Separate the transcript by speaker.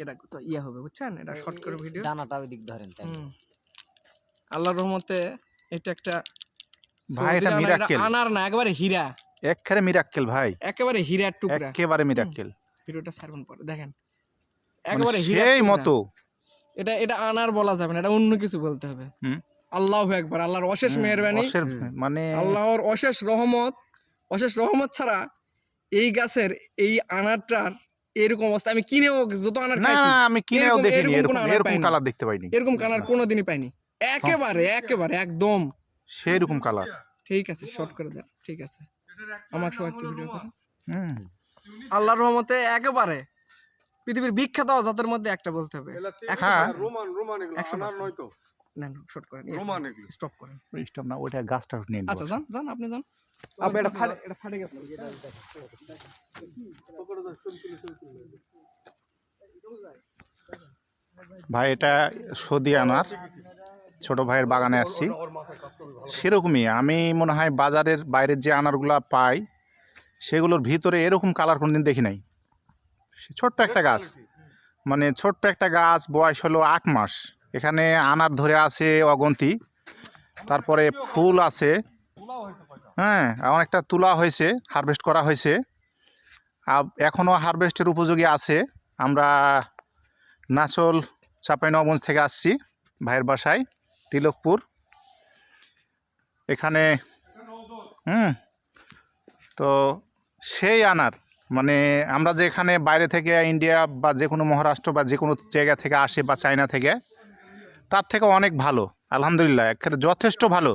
Speaker 1: এটা তো ইয়ে হবে বুঝছেন? এটা শর্ট করে ভিডিও
Speaker 2: দানাটা ওই দিক ধরেন তাই
Speaker 1: আল্লাহর রহমতে এটা একটা
Speaker 3: ভাই, এটা
Speaker 1: সৌদির আনার, না একেবারে হীরা।
Speaker 3: একেবারে মিরাক্কেল ভাই।
Speaker 1: একেবারে হীরার টুকরা।
Speaker 3: একেবারে মিরাক্কেল
Speaker 1: ভিডিওটা ছাড়বেন পরে দেখেন।
Speaker 3: মানে
Speaker 1: একেবারে
Speaker 3: সেই মতো।
Speaker 1: এটা এটা আনার বলা যাবে না এটা অন্য কিছু বলতে হবে।
Speaker 3: হুম।
Speaker 1: আল্লাহ একবার আল্লাহর অশেষ মেহরবানি।
Speaker 3: মানে
Speaker 1: আল্লাহর অশেষ রহমত অশেষ রহমত ছাড়া এই গাছের এই আনারটার এরকম অবস্থা। আমি কিনেও যত আনার
Speaker 3: না আমি কিনেও দেখিনি
Speaker 1: এরকম।
Speaker 3: কালার দেখতে পাইনি।
Speaker 1: এরকম কানার কোনোদিনই পাইনি। একেবারে একেবারে একদম।
Speaker 3: সেই রকম কালার
Speaker 1: ঠিক আছে শর্ট করে দেন ঠিক আছে। আমার সবাই একটু ভিডিও করুন।
Speaker 3: হুম।
Speaker 1: আল্লাহর রহমতে একেবারে পৃথিবীর বিখ্যাত জাতের মধ্যে একটা বলতে হবে।
Speaker 3: হ্যাঁ।
Speaker 4: রোমান রোমান এগুলো আনার নয় তো
Speaker 1: না না শর্ট করেন
Speaker 4: রোমান
Speaker 1: স্টপ করেন
Speaker 3: স্টপ না ওইটা গাছটা নিয়ে
Speaker 1: আচ্ছা যান যান আপনি যান। আপনি এটা ফাটে এটা ফাটে গেছে।
Speaker 3: ভাই এটা সদি আনার ছোট ভাইয়ের বাগানে আসছি। সেরকমই আমি মনে হয় বাজারের বাইরের যে আনারগুলা পাই সেগুলোর ভিতরে এরকম কালার কোনদিন দেখি নাই। সে ছোট্ট একটা গাছ। মানে ছোট্ট একটা গাছ বয়স হলো আট মাস। এখানে আনার ধরে আছে অগন্তি, তারপরে ফুল আছে। হ্যাঁ অনেকটা তুলা হয়েছে হারভেস্ট করা হয়েছে। এখনও হারভেস্টের উপযোগী আছে। আমরা নাচল চাঁপাইনবাবগঞ্জ থেকে আসছি, ভাইয়ের বাসায়, তিলকপুর। এখানে, হুম, তো সেই আনার মানে আমরা যে এখানে বাইরে থেকে ইন্ডিয়া বা যে কোনো মহারাষ্ট্র বা যে কোনো জায়গা থেকে আসে বা চায়না থেকে তার থেকে অনেক ভালো আলহামদুলিল্লাহ এক্ষেত্রে যথেষ্ট ভালো।